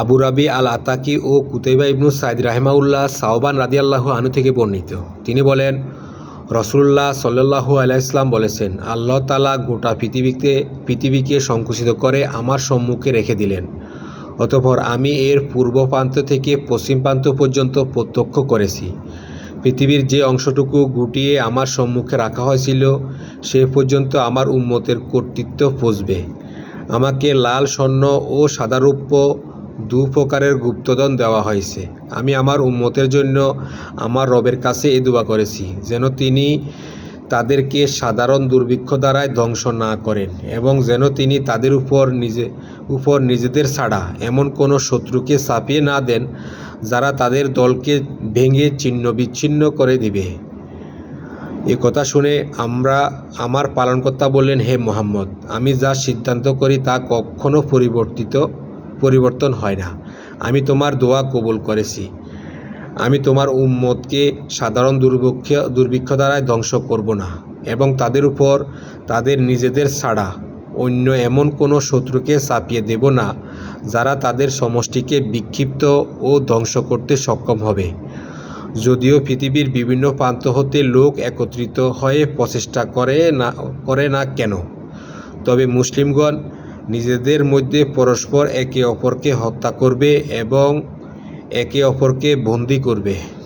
আবু রাবি আল আতাকি ও Qutaiba ইবনু সাইদ রাহেমাউল্লাহ সাওবান রাদিয়াল্লাহু আনু থেকে বর্ণিত। তিনি বলেন রসুল্লাহ সাল্লাহু আলাইসলাম বলেছেন, আল্লাহ তালা গোটা পৃথিবীতে, পৃথিবীকে সংকুচিত করে আমার সম্মুখে রেখে দিলেন। অতপর আমি এর পূর্ব প্রান্ত থেকে পশ্চিম প্রান্ত পর্যন্ত প্রত্যক্ষ করেছি। পৃথিবীর যে অংশটুকু গুটিয়ে আমার সম্মুখে রাখা হয়েছিল, সে পর্যন্ত আমার উন্মতের কর্তৃত্ব পৌঁছবে। আমাকে লাল স্বর্ণ ও সাদা রৌপ্য দু প্রকারের গুপ্তধন দেওয়া হয়েছে। আমি আমার উম্মতের জন্য আমার রবের কাছে এ করেছি, যেন তিনি তাদেরকে সাধারণ দুর্ভিক্ষ দ্বারায় ধ্বংস না করেন এবং যেন তিনি তাদের উপর নিজে, উপর নিজেদের ছাড়া এমন কোনো শত্রুকে চাপিয়ে না দেন, যারা তাদের দলকে ভেঙে ছিন্ন বিচ্ছিন্ন করে দিবে। এ কথা শুনে আমরা আমার পালনকর্তা বললেন, হে মোহাম্মদ, আমি যা সিদ্ধান্ত করি তা কখনো পরিবর্তিত পরিবর্তন হয় না। আমি তোমার দোয়া কবুল করেছি। আমি তোমার উম্মতকে সাধারণ দুর্ভিক্ষ দুর্ভিক্ষ দ্বারায় ধ্বংস করব না এবং তাদের উপর তাদের নিজেদের ছাড়া অন্য এমন কোনো শত্রুকে চাপিয়ে দেব না যারা তাদের সমষ্টিকে বিক্ষিপ্ত ও ধ্বংস করতে সক্ষম হবে। যদিও পৃথিবীর বিভিন্ন প্রান্ত হতে লোক একত্রিত হয়ে প্রচেষ্টা করে না করে না কেন? তবে মুসলিমগণ নিজেদের মধ্যে পরস্পর একে অপরকে হত্যা করবে এবং একে অপরকে বন্দি করবে।